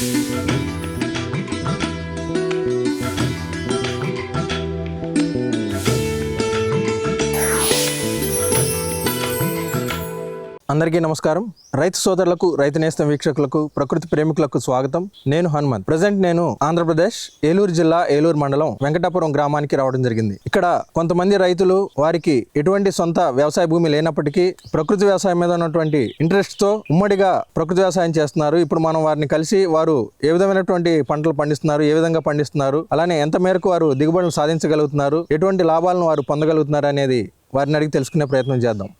Música అందరికీ నమస్కారం. రైతు సోదరులకు రైతు నేస్తం వీక్షకులకు ప్రకృతి ప్రేమికులకు స్వాగతం. నేను హనుమంత్. ప్రజెంట్ నేను ఆంధ్రప్రదేశ్ ఏలూరు జిల్లా ఏలూరు మండలం వెంకటాపురం గ్రామానికి రావడం జరిగింది. ఇక్కడ కొంతమంది రైతులు వారికి ఎటువంటి సొంత వ్యవసాయ భూమి లేనప్పటికీ ప్రకృతి వ్యవసాయం మీద ఉన్నటువంటి ఇంట్రెస్ట్తో ఉమ్మడిగా ప్రకృతి వ్యవసాయం చేస్తున్నారు. ఇప్పుడు మనం వారిని కలిసి వారు ఏ విధమైనటువంటి పంటలు పండిస్తున్నారు ఏ విధంగా పండిస్తున్నారు అలానే ఎంత మేరకు వారు దిగుబడులు సాధించగలుగుతున్నారు ఎటువంటి లాభాలను వారు పొందగలుగుతున్నారు అనేది వారిని అడిగి తెలుసుకునే ప్రయత్నం చేద్దాం.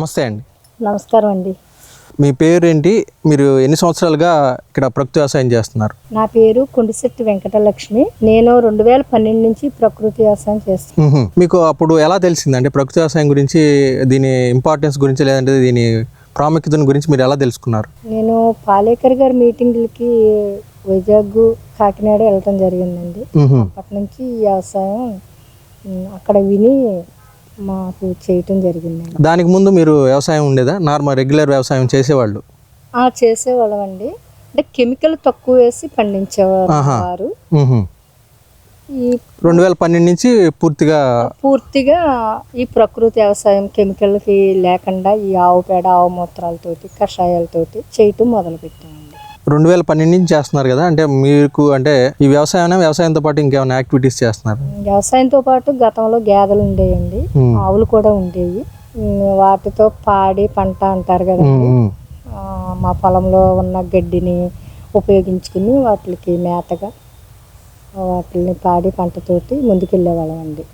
నమస్తే అండి. నమస్కారం అండి. మీ పేరు ఏంటి మీరు ఎన్ని సంవత్సరాలుగా ఇక్కడ ప్రకృతి వ్యవసాయం చేస్తున్నారు? నా పేరు కొండిశెట్టి వెంకటలక్ష్మి. నేను రెండు వేల పన్నెండు నుంచి ప్రకృతి వ్యవసాయం చేస్తున్నాను. మీకు అప్పుడు ఎలా తెలిసింది అంటే ప్రకృతి వ్యవసాయం గురించి దీని ఇంపార్టెన్స్ గురించి లేదంటే దీని ప్రాముఖ్యతను గురించి మీరు ఎలా తెలుసుకున్నారు? నేను పాలేకర్ గారి మీటింగ్లకి వైజాగ్ కాకినాడ వెళ్ళటం జరిగిందండి. అప్పటి నుంచి ఈ వ్యవసాయం అక్కడ విని మాకు చేయటం జరిగిందండి దానికి ముందు మీరు వ్యవసాయం ఉండేదా? నార్మల్ రెగ్యులర్ వ్యవసాయం చేసేవాళ్ళు? ఆ చేసేవాళ్ళం అండి అంటే కెమికల్ తక్కువ వేసి పండించేవారు రెండు వేల పన్నెండు నుంచి పూర్తిగా పూర్తిగా ఈ ప్రకృతి వ్యవసాయం కెమికల్కి లేకుండా ఈ ఆవు పేడ ఆవు మూత్రాలతోటి కషాయాలతోటి చేయటం మొదలు పెట్టామండి రెండు వేల పన్నెండు నుంచి చేస్తున్నారు కదా అంటే మీకు అంటే ఈ వ్యవసాయం వ్యవసాయంతో పాటు ఇంకేమైనా యాక్టివిటీస్ చేస్తున్నారు? వ్యవసాయంతో పాటు గతంలో గేదెలు ఉండేయండి. ఆవులు కూడా ఉండేవి. వాటితో పాడి పంట అంటారు కదా మా పొలంలో ఉన్న గడ్డిని ఉపయోగించుకుని వాటికి మేతగా వాటిని పాడి పంటతోటి ముందుకెళ్ళేవాళ్ళం అండి.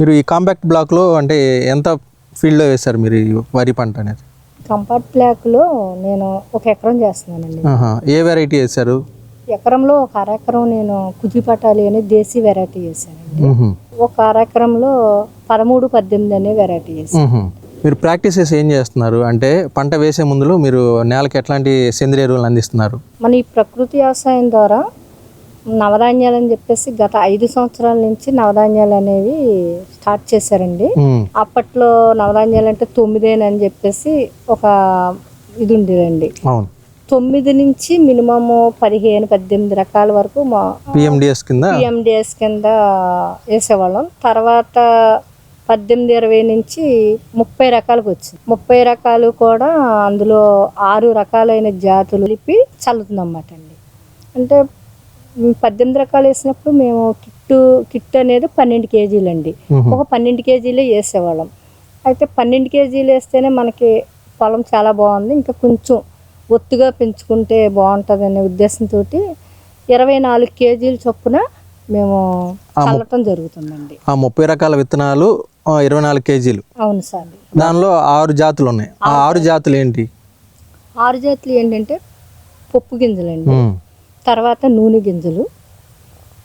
మీరు ఈ కాంపాక్ట్ బ్లాక్లో అంటే ఎంత ఫీల్డ్లో వేశారు మీరు వరి పంట అనేది? కంపార్ట్ బ్లాక్లో నేను ఒక ఎకరం చేస్తున్నానండి. ఏ వెరైటీ వేశారు ఎకరంలో ఒక అరెకరం నేను కుజిపటాలి అనే దేశీ వెరైటీ వేసానండి మ్మ్హ. ఒక అరెకరంలో పదమూడు పద్దెనిమిది అనే వెరైటీ మ్మ్హ. మీరు ప్రాక్టీసెస్ ఏం చేస్తున్నారు అంటే పంట వేసే ముందులో మీరు నేలకి ఎట్లాంటి సేంద్రియ ఎరువులు అందిస్తున్నారు మన ఈ ప్రకృతి వ్యవసాయం ద్వారా నవధాన్యాలు అని చెప్పేసి గత ఐదు సంవత్సరాల నుంచి నవధాన్యాలు అనేవి స్టార్ట్ చేశారండి. అప్పట్లో నవధాన్యాలు అంటే తొమ్మిదేనని చెప్పేసి ఒక ఇది ఉండేదండి. తొమ్మిది నుంచి మినిమము పదిహేను పద్దెనిమిది రకాల వరకు మా పిఎండిఎస్ కింద? పిఎండిఎస్ కింద వేసేవాళ్ళం. తర్వాత పద్దెనిమిది ఇరవై నుంచి ముప్పై రకాలకు వచ్చింది. ముప్పై రకాలు కూడా అందులో ఆరు రకాలైన జాతులు కలిపి చల్లుతుందన్నమాట అండి. అంటే పద్దెనిమిది రకాలు వేసినప్పుడు మేము కిట్టు కిట్ అనేది పన్నెండు కేజీలు అండి. ఒక పన్నెండు కేజీలే వేసేవాళ్ళం. అయితే పన్నెండు కేజీలు వేస్తేనే మనకి పొలం చాలా బాగుంది. ఇంకా కొంచెం ఒత్తుగా పెంచుకుంటే బాగుంటుంది అనే ఉద్దేశంతో ఇరవై నాలుగు కేజీల చొప్పున మేము చల్లటం జరుగుతుందండి. ఆ ముప్పై రకాల విత్తనాలు ఇరవై నాలుగు కేజీలు. అవును సార్. దానిలో ఆరు జాతులు ఉన్నాయి. ఆ ఆరు జాతులు ఏంటి? ఆరు జాతులు ఏంటంటే పప్పు గింజలండి. తర్వాత నూనె గింజలు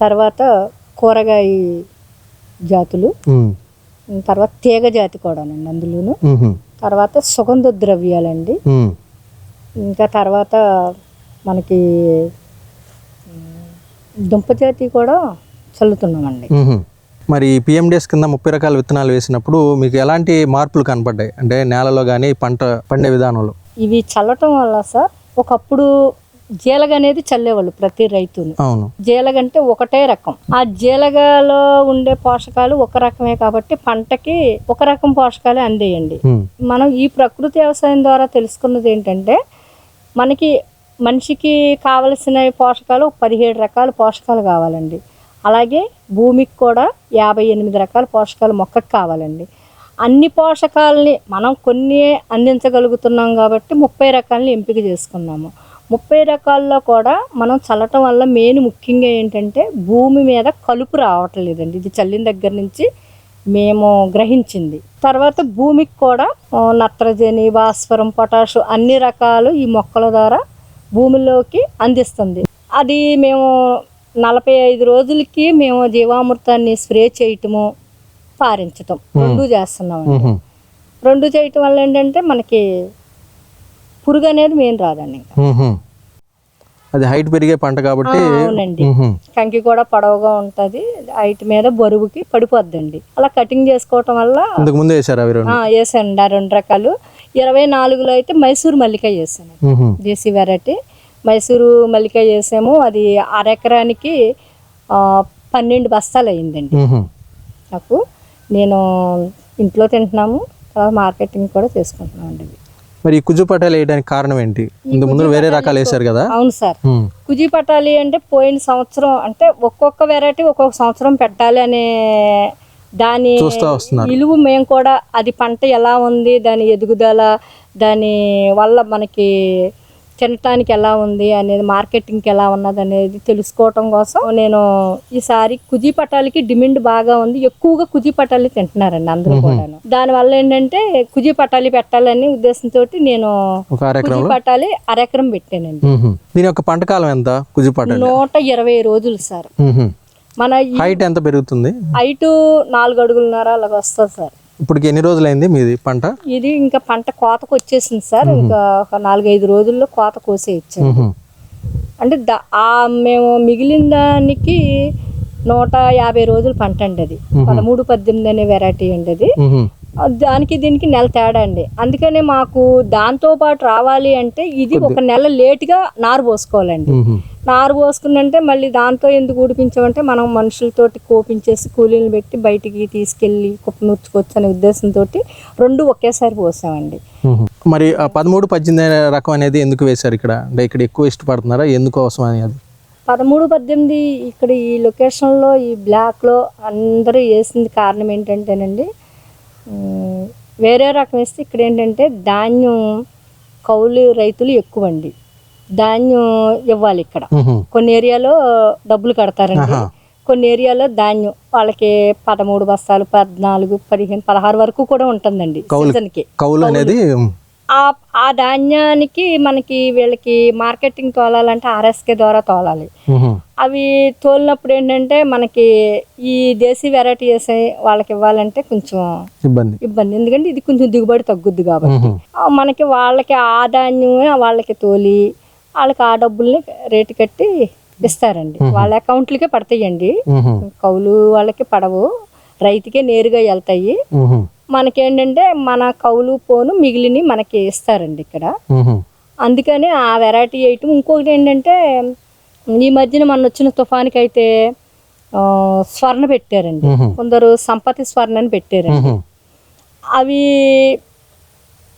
తర్వాత కూరగాయ జాతులు. తర్వాత తీగ జాతి కూడానండి అందులోను. తర్వాత సుగంధ ద్రవ్యాలండి. ఇంకా తర్వాత మనకి ఉమ్, దుంప జాతి కూడా చల్లుతున్నామండి. మరి పిఎండిఎస్ కింద ముప్పై రకాల విత్తనాలు వేసినప్పుడు మీకు ఎలాంటి మార్పులు కనపడ్డాయి అంటే నేలలో కానీ పంట పండే విధానంలో ఇవి చల్లటం వల్ల సార్ ఒకప్పుడు జీలగ అనేది చల్లేవాళ్ళు ప్రతి రైతుని. అవును. జీలగ అంటే ఒకటే రకం. ఆ జీలగలో ఉండే పోషకాలు ఒక రకమే కాబట్టి పంటకి ఒక రకం పోషకాలే అందేయండి. మనం ఈ ప్రకృతి వ్యవసాయం ద్వారా తెలుసుకున్నది ఏంటంటే మనకి మనిషికి కావలసిన పోషకాలు పదిహేడు రకాల పోషకాలు కావాలండి. అలాగే భూమికి కూడా యాభై ఎనిమిది రకాల పోషకాలు మొక్కకు కావాలండి. అన్ని పోషకాలని మనం కొన్ని అందించగలుగుతున్నాం కాబట్టి ముప్పై రకాలని ఎంపిక చేసుకున్నాము. ముప్పై రకాల్లో కూడా మనం చల్లటం వల్ల మెయిన్ ముఖ్యంగా ఏంటంటే భూమి మీద కలుపు రావటం లేదండి. ఇది చల్లిన దగ్గర నుంచి మేము గ్రహించింది. తర్వాత భూమికి కూడా నత్రజని భాస్వరం పొటాషు అన్ని రకాలు ఈ మొక్కల ద్వారా భూమిలోకి అందిస్తుంది. అది మేము నలభై ఐదు రోజులకి మేము జీవామృతాన్ని స్ప్రే చేయటము పారించటం. రెండు చేస్తున్నాం. రెండు చేయటం వల్ల ఏంటంటే మనకి పురుగు అనేది మెయిన్ రాదండి. అది హైట్ పెరిగే పంట కాబట్టి అవునండి. కంకి కూడా పొడవుగా ఉంటుంది. హైట్ మీద బరువుకి పడిపోద్దండి. అలా కటింగ్ చేసుకోవటం వల్ల ఇంతకు ముందు వేసారు వేసానండి ఆ రెండు రకాలు. ఇరవై నాలుగులో అయితే మైసూరు మల్లిక వేసాను. దేశీ వెరైటీ. మైసూరు మల్లిక వేసాము. అది అరెకరానికి పన్నెండు బస్తాలు అయిందండి. నాకు నేను ఇంట్లో తింటున్నాము. తర్వాత మార్కెటింగ్ కూడా చేసుకుంటున్నాం అండి ఇవి. మరి ఈ కుజు పటాలు వేయడానికి కారణం ఏంటి? ఇంతకు ముందు వేరే రకాలు వేసారు కదా. అవును సార్. కుజీ పట్టాలి అంటే పోయిన సంవత్సరం అంటే ఒక్కొక్క వెరైటీ ఒక్కొక్క సంవత్సరం పెట్టాలి అనే దాని చూస్తా వస్తున్నారు. విలువ మేము కూడా అది పంట ఎలా ఉంది దాని ఎదుగుదల దాని వల్ల మనకి తినటానికి ఎలా ఉంది అనేది మార్కెటింగ్కి ఎలా ఉన్నది అనేది తెలుసుకోవటం కోసం నేను ఈసారి కుజీ పట్టాలకి డిమాండ్ బాగా ఉంది. ఎక్కువగా కుజీ పట్టాలి తింటున్నారండి అందరూ కూడాను. దానివల్ల ఏంటంటే కుజీ పట్టాలి పెట్టాలని ఉద్దేశంతో నేను కుజీ పట్టాలి అరెకరం పెట్టానండి. దీని యొక్క పంట కాలం ఎంత కుజు పటాలు? నూట ఇరవై రోజులు సార్. మన హైట్ ఎంత పెరుగుతుంది? హైటు నాలుగు అడుగులున్నర అలాగ వస్తుంది సార్. ఇప్పటికి ఎన్ని రోజులైంది మీది పంట? ఇది ఇంకా పంట కోతకు వచ్చేసింది సార్. ఇంకా ఒక నాలుగైదు రోజుల్లో కోత కోసేయచ్చు. అంటే ఆ మేము మిగిలిన దానికి నూట యాభై రోజులు పంట అండి అది. పదమూడు పద్దెనిమిది అనే వెరైటీ అండి అది దానికి దీనికి నెల తేడా అండి. అందుకనే మాకు దాంతో పాటు రావాలి అంటే ఇది ఒక నెల లేటుగా నారు పోసుకోవాలండి. నారు పోసుకుందంటే మళ్ళీ దాంతో ఎందుకు ఊడిపించామంటే మనం మనుషులతోటి కోపించేసి కూలీలు పెట్టి బయటికి తీసుకెళ్ళి కుప్పనూర్చుకోవచ్చు అనే ఉద్దేశంతో రెండు ఒకేసారి పోసామండి. మరి పదమూడు పద్దెనిమిది రకం అనేది ఎందుకు వేశారు ఇక్కడ? అంటే ఇక్కడ ఎక్కువ ఇష్టపడుతున్నారా? ఎందుకోసం అని అది పదమూడు పద్దెనిమిది ఇక్కడ ఈ లొకేషన్లో ఈ బ్లాక్లో అందరూ వేసింది కారణం ఏంటంటేనండి వేరే రకం వేస్తే ఇక్కడ ఏంటంటే ధాన్యం కౌలు రైతులు ఎక్కువ అండి ధాన్యం ఇవ్వాలి ఇక్కడ. కొన్ని ఏరియాలో డబ్బులు కడతారండి. కొన్ని ఏరియాలో ధాన్యం వాళ్ళకి పదమూడు బస్తాలు పద్నాలుగు పదిహేను పదహారు వరకు కూడా ఉంటుందండి సీజన్కి. కౌలు అనేది ఆ ఆ ధాన్యానికి మనకి వీళ్ళకి మార్కెటింగ్ తోలాలంటే ఆర్ఎస్కే ద్వారా తోలాలి. అవి తోలినప్పుడు ఏంటంటే మనకి ఈ దేశీ వెరైటీ వేసే వాళ్ళకి ఇవ్వాలంటే కొంచెం ఇబ్బంది. ఇబ్బంది. ఎందుకంటే ఇది కొంచెం దిగుబడి తగ్గుద్ది కాబట్టి. మనకి వాళ్ళకి ఆ ధాన్యమే వాళ్ళకి తోలి వాళ్ళకి ఆ డబ్బుల్ని రేటు కట్టి ఇస్తారండి. వాళ్ళ అకౌంట్లకే పడతాయండి. కౌలు వాళ్ళకి పడవు. రైతుకే నేరుగా వెళ్తాయి. మనకేంటంటే మన కౌలు పోను మిగిలిని మనకి ఇస్తారండి ఇక్కడ. అందుకని ఆ వెరైటీ ఐటమ్ ఇంకొకటి ఏంటంటే ఈ మధ్యన మన వచ్చిన తుఫానికి అయితే స్వర్ణ పెట్టారండి. కొందరు సంపత్తి స్వర్ణ అని పెట్టారండి. అవి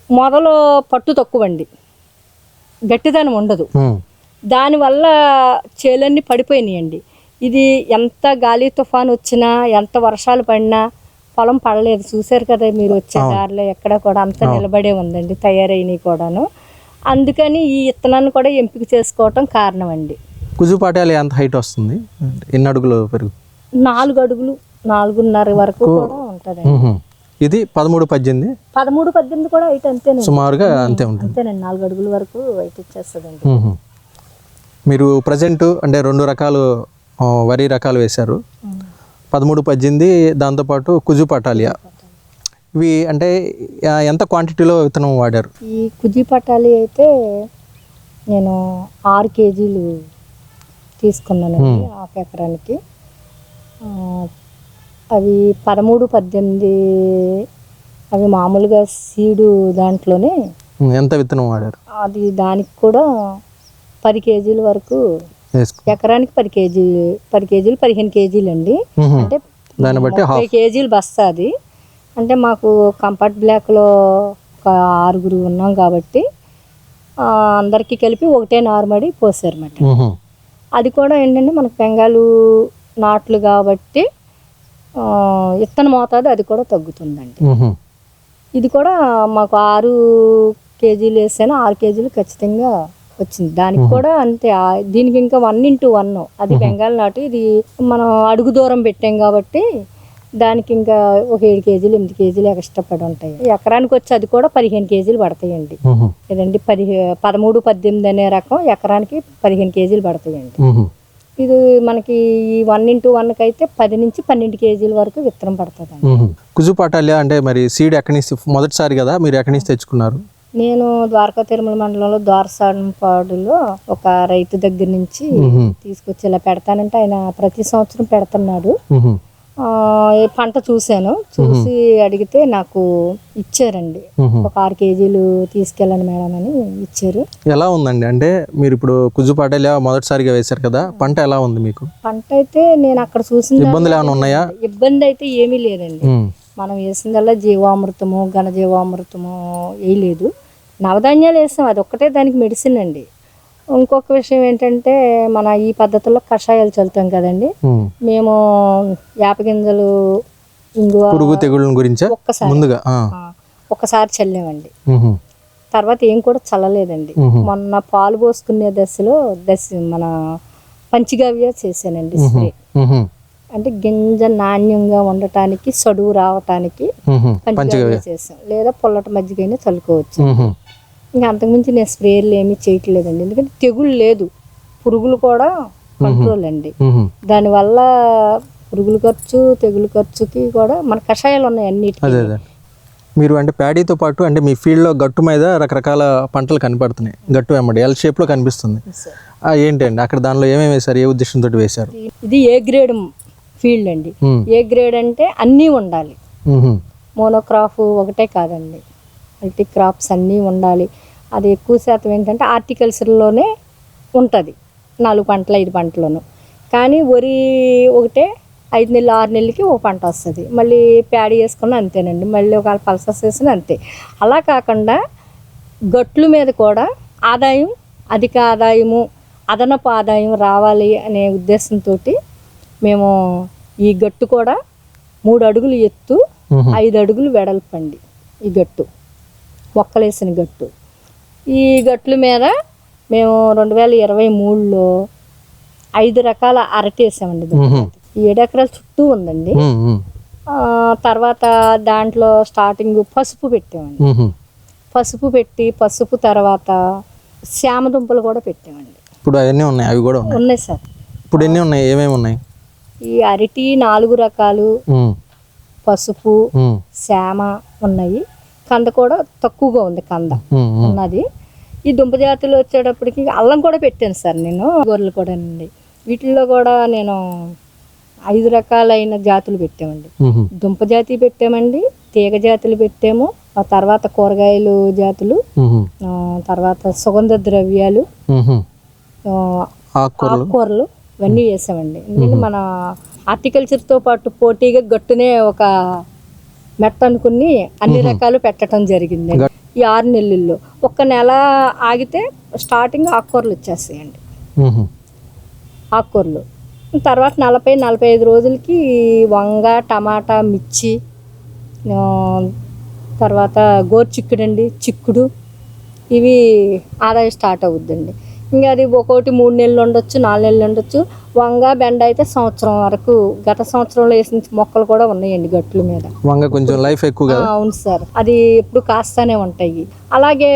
మొదలు పట్టు తక్కువ అండి గట్టిదనం ఉండదు. దానివల్ల చేలన్నీ పడిపోయినాయండి ఇది ఎంత గాలి తుఫాన్ వచ్చినా ఎంత వర్షాలు పడినా పొలం పడలేదు. చూశారు కదా మీరు వచ్చే దారిలో ఎక్కడ కూడా అంత నిలబడే ఉందండి తయారైనవి కూడాను. అందుకని ఈ విత్తనాన్ని కూడా ఎంపిక చేసుకోవటం కారణం అండి కుజు పటాలు ఎంత హైట్ వస్తుంది? ఎన్ని అడుగులు పెరుగు? నాలుగు అడుగులు నాలుగున్నర వరకు కూడా ఉంటుందండి. మ్మ్. ఇది పదమూడు పద్దెనిమిది? పదమూడు పద్దెనిమిది కూడా అయితే అంతేనండి. సుమారుగా అంతే ఉంటుంది. అంతేనండి నాలుగు అడుగుల వరకు వైట్ ఇచ్చేస్తుందండి. మ్మ్. మీరు ప్రజెంట్ అంటే రెండు రకాలు వరి రకాలు వేశారు. పదమూడు పద్దెనిమిది దాంతోపాటు కుజు పటాలియా. ఇవి అంటే ఎంత క్వాంటిటీలో విత్తనం వాడారు? ఈ కుజి పట్టాలి అయితే నేను ఆరు కేజీలు తీసుకున్నానండి హాఫ్ ఎకరానికి. అవి పదమూడు పద్దెనిమిది అవి మామూలుగా సీడు దాంట్లోనే. ఎంత విత్తనం వాడారు? అది దానికి కూడా పది కేజీల వరకు ఎకరానికి పది కేజీలు పది కేజీలు పదిహేను కేజీలు అండి. అంటే దాన్ని బట్టి ముప్పై కేజీలు బస్తా అది అంటే మాకు కంఫర్ట్ బ్లాక్లో ఒక ఆరుగురు ఉన్నాం కాబట్టి అందరికీ కలిపి ఒకటే నార్మడి పోసారన్నమాట. అది కూడా ఏంటంటే మనకు బెంగాలు నాట్లు కాబట్టి ఇత్తన మోతాదు అది కూడా తగ్గుతుందండి. ఇది కూడా మాకు ఆరు కేజీలు వేసాను ఆరు కేజీలు ఖచ్చితంగా వచ్చింది. దానికి కూడా అంతే. దీనికి ఇంకా వన్ ఇంటూ వన్ అది బెంగాల్ నాటు. ఇది మనం అడుగు దూరం పెట్టాం కాబట్టి దానికి ఇంకా ఒక ఏడు కేజీలు ఎనిమిది కేజీలు ఎక్స్ట్రా పడి ఉంటాయి ఎకరానికి వచ్చి అది కూడా పదిహేను కేజీలు పడతాయండి. లేదండి పదిహే పదమూడు పద్దెనిమిది అనే రకం ఎకరానికి పదిహేను కేజీలు పడతాయండి. ఇది మనకి ఈ వన్ ఇంటూ వన్కి అయితే పది నుంచి పన్నెండు కేజీల వరకు విత్తనం పడుతుందండి. మ్మ్. కుజు పాటాల్య అంటే మరి సీడ్ ఎక్కడి నుంచి మొదటిసారి కదా మీరు ఎక్కడి నుంచి తెచ్చుకున్నారు? నేను ద్వారకా తిరుమల మండలంలో ద్వారసాడంపాడులో ఒక రైతు దగ్గర నుంచి. తీసుకొచ్చి ఇలా పెడతానంటే ఆయన ప్రతి సంవత్సరం పెడుతున్నాడు. పంట చూశాను. చూసి అడిగితే నాకు ఇచ్చారండి. ఒక ఆరు కేజీలు తీసుకెళ్ళండి మేడం అని ఇచ్చారు. ఎలా ఉందండి? అంటే మీరు ఇప్పుడు కుజు పాటాల్య మొదటిసారిగా వేశారు కదా పంట ఎలా ఉంది మీకు? పంట అయితే నేను అక్కడ చూసిన ఇబ్బందులు ఏమైనా ఉన్నాయా? ఇబ్బంది అయితే ఏమీ లేదండి. మనం వేసిందల్లా జీవామృతము ఘనజీవామృతము వేయలేదు నవధాన్యాలు వేసాం అది ఒక్కటే దానికి మెడిసిన్ అండి. ఇంకొక విషయం ఏంటంటే మన ఈ పద్ధతిలో కషాయాలు చల్లుతాం కదండి. మ్మ్. మేము యాపగింజలు ఇంగువ పురుగు తెగుళ్ళ గురించా? ఒక్కసారి. ముందుగా చల్లామండి. తర్వాత ఏం కూడా చల్లలేదండి. మొన్న పాలు పోసుకునే దశలో దశ మన పంచిగవ్య చేశానండి స్ప్రే. అంటే గింజ నాణ్యంగా ఉండటానికి సడువు రావటానికి మ్మ్. పంచగవ్య చేసాం లేదా పొల్లటి మజ్జిగైనా చల్లుకోవచ్చు. ఇంకా అంతకుమించి నేను స్ప్రేలు ఏమీ చేయట్లేదండి. ఎందుకంటే తెగులు లేదు. పురుగులు కూడా కంట్రోల్ అండి. దానివల్ల పురుగుల ఖర్చు తెగులు ఖర్చుకి కూడా మన కషాయాలు ఉన్నాయి అదే మీరు అంటే ప్యాడీతో పాటు అంటే మీ ఫీల్డ్లో గట్టు మీద రకరకాల పంటలు కనపడుతున్నాయి. గట్టు వెంబడి ఎల్ షేప్లో కనిపిస్తుంది. ఏంటండి? అక్కడ దానిలో ఏమేమి వేశారు? ఏ ఉద్దేశంతో వేశారు? ఇది ఏ గ్రేడ్ ఫీల్డ్ అండి. ఏ గ్రేడ్ అంటే అన్నీ ఉండాలి. మోనోక్రాప్ ఒకటే కాదండి. మల్టీ క్రాప్స్ అన్నీ ఉండాలి. అది ఎక్కువ శాతం ఏంటంటే హార్టికల్చర్లోనే ఉంటుంది. నాలుగు పంటలు ఐదు పంటలను. కానీ వరి ఒకటే ఐదు నెలలు ఆరు నెలలకి ఒక పంట వస్తుంది. మళ్ళీ ప్యాడీ వేసుకున్న అంతేనండి. మళ్ళీ ఒక పల్సస్ వేసిన అంతే. అలా కాకుండా గట్ల మీద కూడా ఆదాయం అధిక ఆదాయము అదనపు ఆదాయం రావాలి అనే ఉద్దేశంతో మేము ఈ గట్టు కూడా మూడు అడుగులు ఎత్తు. ఐదు అడుగులు వెడల్పండి ఈ గట్టు మొక్కలేసిన గట్టు. ఈ గట్ల మీద మేము రెండు వేల ఇరవై మూడులో ఐదు రకాల అరటి వేసామండి మ్మ్. ఈ ఏడు ఎకరాల చుట్టూ ఉందండి. తర్వాత దాంట్లో స్టార్టింగ్ పసుపు పెట్టామండి. పసుపు పెట్టి పసుపు తర్వాత శ్యామ దుంపలు కూడా పెట్టామండి. ఇప్పుడు అవన్నీ ఉన్నాయి అవి కూడా ఉన్నాయి. ఉన్నాయి సార్. ఇప్పుడు ఎన్ని ఉన్నాయి ఏమేమి ఉన్నాయి? ఈ అరటి నాలుగు రకాలు. పసుపు. శ్యామ ఉన్నాయి కంద కూడా తక్కువగా ఉంది కంద. ఉన్నది ఈ దుంప జాతులు వచ్చేటప్పటికి అల్లం కూడా పెట్టాను సార్ నేను గొర్రెలు కూడా అండి వీటిల్లో కూడా నేను ఐదు రకాలైన జాతులు పెట్టామండి. దుంప జాతి పెట్టామండి తీగ జాతులు పెట్టాము ఆ తర్వాత కూరగాయలు జాతులు తర్వాత సుగంధ ద్రవ్యాలు ఆకుకూరలు ఇవన్నీ వేసామండి ఎందుకంటే మన హార్టికల్చర్తో పాటు పోటీగా గట్టునే ఒక మెట్ట అనుకుని అన్ని రకాలు పెట్టడం జరిగింది. ఈ ఆరు నెలల్లో ఒక్క నెల ఆగితే స్టార్టింగ్ ఆకుకూరలు వచ్చేస్తాయండి. ఆకుకూరలు. తర్వాత నలభై నలభై ఐదు రోజులకి వంగ టమాటా మిర్చి తర్వాత గోరు చిక్కుడు అండి చిక్కుడు ఇవి ఆదాయం స్టార్ట్ అవుద్దండి. ఇంకా అది ఒక్కొక్కటి మూడు నెలలు ఉండొచ్చు నాలుగు నెలలు ఉండొచ్చు. వంగ బెండ అయితే సంవత్సరం వరకు గత సంవత్సరంలో వేసిన మొక్కలు కూడా ఉన్నాయండి గట్ల మీద. వంగ కొంచెం లైఫ్ ఎక్కువ అవును సార్. అది ఎప్పుడు కాస్తానే ఉంటాయి. అలాగే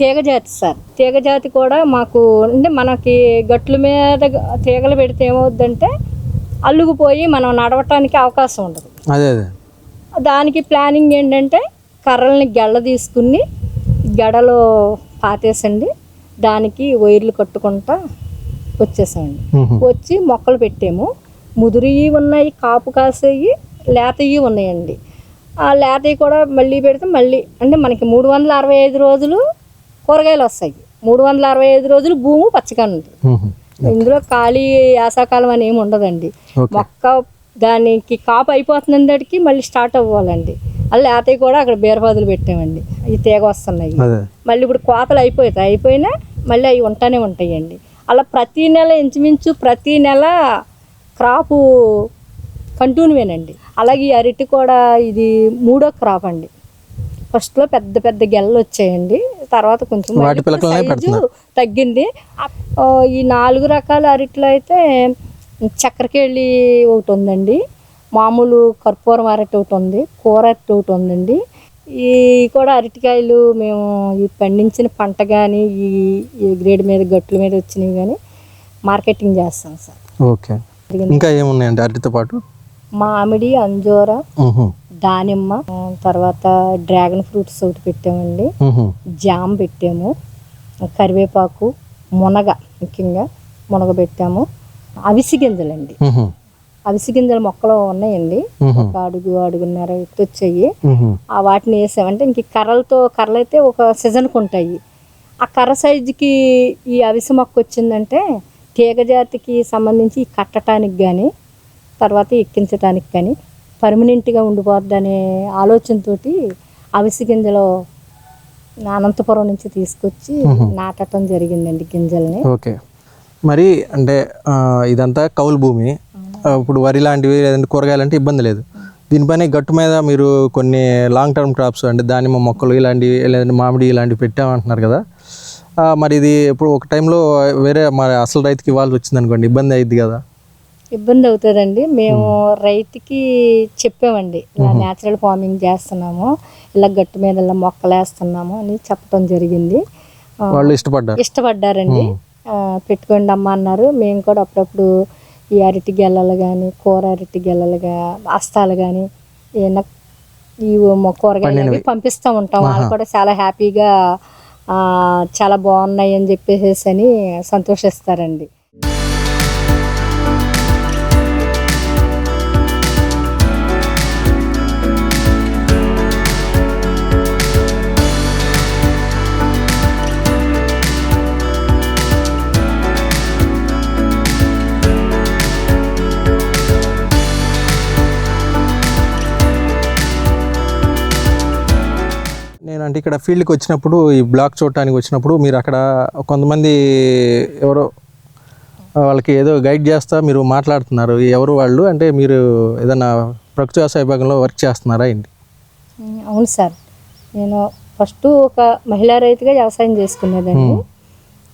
తీగ జాతి సార్. తీగ జాతి కూడా మాకు అంటే మనకి గట్ల మీద తీగలు పెడితే ఏమవుద్దంటే అల్లుకుపోయి మనం నడవటానికి అవకాశం ఉండదు. అదే అదే. దానికి ప్లానింగ్ ఏంటంటే కర్రల్ని గెళ్ళ తీసుకుని గెడలో పాతేసండి. దానికి వైర్లు కట్టుకుంటా వచ్చేసామండి. వచ్చి మొక్కలు పెట్టాము. ముదురువి ఉన్నాయి కాపు కాసేవి లేతవి ఉన్నాయండి. ఆ లేతవి కూడా మళ్ళీ పెడితే మళ్ళీ అంటే మనకి మూడు వందల అరవై ఐదు రోజులు కూరగాయలు వస్తాయి. మూడు వందల అరవై ఐదు రోజులు భూమి పచ్చగా ఉంటుంది. ఇందులో ఖాళీ యాసాకాలం అని ఏమి ఉండదండి. మొక్క దానికి కాపు అయిపోతున్నదానికి మళ్ళీ స్టార్ట్ అవ్వాలండి. అలా లేతవి కూడా అక్కడ బీరపాదులు పెట్టామండి. ఈ తీగ వస్తున్నాయి. మళ్ళీ ఇప్పుడు కోతలు అయిపోతాయి అయిపోయినా మళ్ళీ అవి ఉంటానే ఉంటాయండి. అలా ప్రతి నెల ఇంచుమించు ప్రతి నెల క్రాపు కంటిన్యూవేనండి అలాగే ఈ అరటి కూడా ఇది మూడో క్రాప్ అండి. ఫస్ట్లో పెద్ద పెద్ద గెల్లలు వచ్చాయండి. తర్వాత కొంచెం సైజు. తగ్గింది. ఈ నాలుగు రకాల అరటిలో అయితే చక్కెరకేళి ఒకటి ఉందండి. మామూలు కర్పూరం అరటి ఒకటి ఉంది. కూర అరటి ఒకటి ఉందండి. ఈ కూడా అరటికాయలు మేము ఈ పండించిన పంట కానీ ఈ గ్రేడ్ మీద గట్ల మీద వచ్చినవి కానీ మార్కెటింగ్ చేస్తాం సార్. ఓకే. ఇంకా ఏమున్నాయండి అరటితో పాటు? మామిడి అంజూర. దానిమ్మ తర్వాత డ్రాగన్ ఫ్రూట్స్ ఒకటి పెట్టామండి. జామ పెట్టాము. కరివేపాకు మునగ ముఖ్యంగా మునగ పెట్టాము. అవిసి గింజలండి. అవిసి గింజల మొక్కలు ఉన్నాయండి. ఒక అడుగు అడుగున్నర ఎత్తు వచ్చాయి. ఆ వాటిని వేసామంటే ఇంక కర్రలతో కర్రలు అయితే ఒక సీజన్కి ఉంటాయి. ఆ కర్ర సైజుకి ఈ అవిసి మొక్క వచ్చిందంటే తీగ జాతికి సంబంధించి కట్టడానికి కానీ తర్వాత ఎక్కించడానికి కానీ పర్మనెంట్గా ఉండిపోద్ది అనే ఆలోచనతోటి అవిసి గింజలు అనంతపురం నుంచి తీసుకొచ్చి నాటడం జరిగిందండి గింజల్ని. ఓకే. మరి అంటే ఇదంతా కౌలు భూమి. ఇప్పుడు వరి లాంటివి లేదంటే కూరగాయలు అంటే ఇబ్బంది లేదు. దీనిపైన గట్టు మీద మీరు కొన్ని లాంగ్ టర్మ్ క్రాప్స్ అంటే దానిమ్మ మొక్కలు ఇలాంటివి లేదంటే మామిడి ఇలాంటివి పెట్టామంటున్నారు కదా. మరి ఇది ఇప్పుడు ఒక టైంలో వేరే మరి అసలు రైతుకి ఇవ్వాల్సి వచ్చింది అనుకోండి ఇబ్బంది అయింది కదా. ఇబ్బంది అవుతుందండి. మేము రైతుకి చెప్పామండి ఇలా న్యాచురల్ ఫార్మింగ్ చేస్తున్నాము ఇలా గట్టు మీద ఇలా మొక్కలు వేస్తున్నాము అని చెప్పడం జరిగింది. వాళ్ళు ఇష్టపడ్డారు. ఇష్టపడ్డారండి. పెట్టుకోండి అమ్మ అన్నారు. మేము కూడా అప్పుడప్పుడు ఈ అరటి గెల్లలు కానీ కూర అరటి గెల్లలు గా అస్తాలు కానీ ఏమన్నా ఈ కూరగాయలు పంపిస్తూ ఉంటాం. వాళ్ళు కూడా చాలా హ్యాపీగా చాలా బాగున్నాయి అని చెప్పేసి అని సంతోషిస్తారండి. ఇక్కడ ఫీల్డ్కి వచ్చినప్పుడు ఈ బ్లాక్ చూడటానికి వచ్చినప్పుడు మీరు అక్కడ కొంతమంది ఎవరో వాళ్ళకి ఏదో గైడ్ చేస్తా మీరు మాట్లాడుతున్నారు. ఎవరు వాళ్ళు? అంటే మీరు ఏదైనా ప్రకృతి వ్యవసాయ విభాగంలో వర్క్ చేస్తున్నారా ఏంటి? అవును సార్. నేను ఫస్ట్ ఒక మహిళా రైతుగా వ్యవసాయం చేసుకునేదండి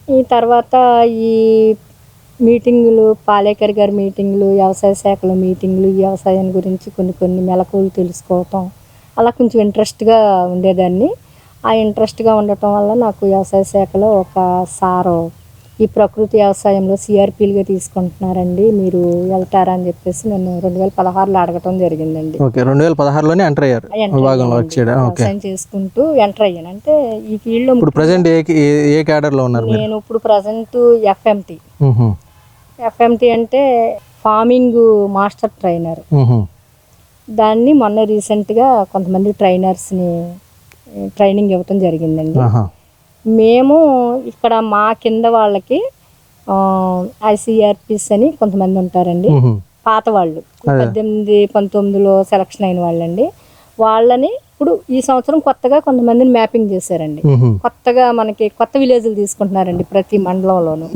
ఈ తర్వాత ఈ మీటింగులు పాలేకర్ గారి మీటింగులు వ్యవసాయ శాఖలో మీటింగులు ఈ వ్యవసాయం గురించి కొన్ని కొన్ని మెలకువలు తెలుసుకోవటం అలా కొంచెం ఇంట్రెస్ట్గా ఉండేదాన్ని. ఆ ఇంట్రెస్ట్గా ఉండటం వల్ల నాకు వ్యవసాయ శాఖలో ఒక సారు ఈ ప్రకృతి వ్యవసాయంలో సిఆర్పీలుగా తీసుకుంటున్నారండి. మీరు వెళ్తారా అని చెప్పేసి నన్ను రెండు వేల పదహారులో అడగటం జరిగిందండి. ఓకే రెండు వేల పదహారులోనే ఎంటర్ అయ్యారు వ్యవసాయం చేసుకుంటూ ఎంటర్ అయ్యాను. అంటే ఈ ఫీల్డ్లో ఇప్పుడు ప్రజెంట్ ఏ ఏ- క్యాడర్లో ఉన్నారు నేను ఇప్పుడు ప్రజెంట్ ఎఫ్ఎంటి. ఎఫ్ఎంటి అంటే ఫార్మింగ్ మాస్టర్ ట్రైనర్. దాన్ని మొన్న రీసెంట్గా కొంతమంది ట్రైనర్స్ని ట్రైనింగ్ ఇవ్వటం జరిగిందండి. మేము ఇక్కడ మా కింద వాళ్ళకి ఐసీఆర్పిస్ అని కొంతమంది ఉంటారండి. పాత వాళ్ళు పద్దెనిమిది పంతొమ్మిదిలో సెలక్షన్ అయిన వాళ్ళండి వాళ్ళని ఇప్పుడు ఈ సంవత్సరం కొత్తగా కొంతమందిని మ్యాపింగ్ చేశారండి. కొత్తగా మనకి కొత్త విలేజ్లు తీసుకుంటున్నారండి ప్రతి మండలంలోనూ.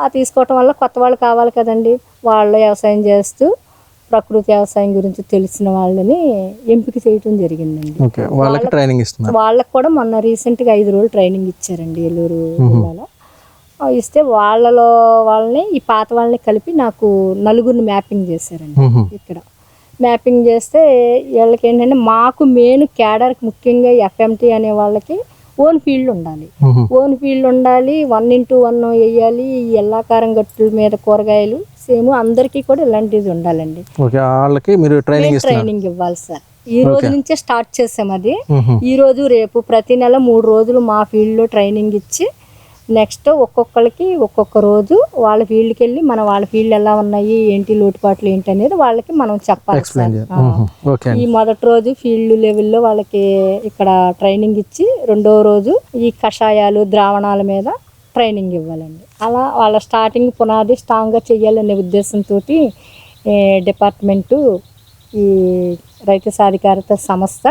ఆ తీసుకోవటం వల్ల కొత్త వాళ్ళు కావాలి కదండి వాళ్ళు వ్యవసాయం చేస్తూ ప్రకృతి వ్యవసాయం గురించి తెలిసిన వాళ్ళని ఎంపిక చేయటం జరిగిందండి. వాళ్ళకి ట్రైనింగ్ ఇస్తున్నారు. వాళ్ళకి కూడా మొన్న రీసెంట్గా ఐదు రోజులు ట్రైనింగ్ ఇచ్చారండి ఏలూరు జిల్లాలో. ఇస్తే వాళ్ళలో వాళ్ళని ఈ పాత వాళ్ళని కలిపి నాకు నలుగురిని మ్యాపింగ్ చేశారండి. ఇక్కడ. మ్యాపింగ్ చేస్తే వీళ్ళకి ఏంటంటే మాకు మెయిన్ క్యాడర్కి ముఖ్యంగా ఎఫ్ఎంటీ అనే వాళ్ళకి ఓన్ ఫీల్డ్ ఉండాలి. ఓన్ ఫీల్డ్ ఉండాలి వన్ ఇంటూ వన్ వేయాలి ఈ ఎల్లాకారం గట్టుల మీద కూరగాయలు సేమ్ అందరికీ కూడా ఇలాంటిది ఉండాలండి. ఓకే వాళ్ళకి మీరు ట్రైనింగ్ ఇవ్వాలి సార్. ఈ రోజు నుంచే స్టార్ట్ చేసాం అది. ఈ రోజు రేపు ప్రతి నెల మూడు రోజులు మా ఫీల్డ్లో ట్రైనింగ్ ఇచ్చి నెక్స్ట్ ఒక్కొక్కరికి ఒక్కొక్క రోజు వాళ్ళ ఫీల్డ్కి వెళ్ళి మన వాళ్ళ ఫీల్డ్ ఎలా ఉన్నాయి ఏంటి లోటుపాట్లు ఏంటి అనేది వాళ్ళకి మనం చెప్పాలి సార్. ఈ మొదటి రోజు ఫీల్డ్ లెవెల్లో వాళ్ళకి ఇక్కడ ట్రైనింగ్ ఇచ్చి రెండో రోజు ఈ కషాయాలు ద్రావణాల మీద ట్రైనింగ్ ఇవ్వాలండి. అలా వాళ్ళ స్టార్టింగ్ పునాది స్ట్రాంగ్గా చేయాలనే ఉద్దేశంతో డిపార్ట్మెంటు ఈ రైతు సాధికారత సంస్థ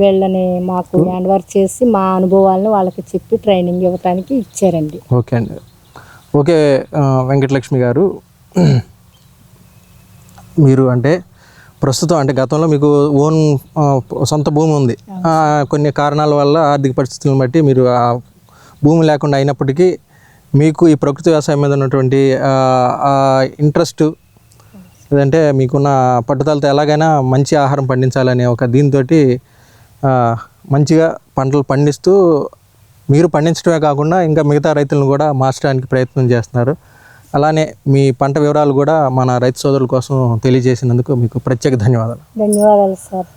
వీళ్ళని మాకు హ్యాండ్ వర్క్ చేసి మా అనుభవాలను వాళ్ళకి చెప్పి ట్రైనింగ్ ఇవ్వడానికి ఇచ్చారండి. ఓకే అండి. ఓకే వెంకటలక్ష్మి గారు. మీరు అంటే ప్రస్తుతం అంటే గతంలో మీకు ఓన్ సొంత భూమి ఉంది. కొన్ని కారణాల వల్ల ఆర్థిక పరిస్థితులను బట్టి మీరు భూమి లేకుండా అయినప్పటికీ మీకు ఈ ప్రకృతి వ్యవసాయం మీద ఉన్నటువంటి ఇంట్రెస్ట్ లేదంటే మీకున్న పట్టుదలతో ఎలాగైనా మంచి ఆహారం పండించాలనే ఒక దీంతో మంచిగా పంటలు పండిస్తూ మీరు పండించడమే కాకుండా ఇంకా మిగతా రైతులను కూడా మార్చడానికి ప్రయత్నం చేస్తున్నారు. అలానే మీ పంట వివరాలు కూడా మన రైతు సోదరుల కోసం తెలియజేసినందుకు మీకు ప్రత్యేక ధన్యవాదాలు. ధన్యవాదాలు సార్.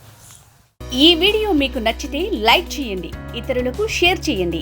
ఈ వీడియో మీకు నచ్చితే లైక్ చేయండి ఇతరులకు షేర్ చేయండి.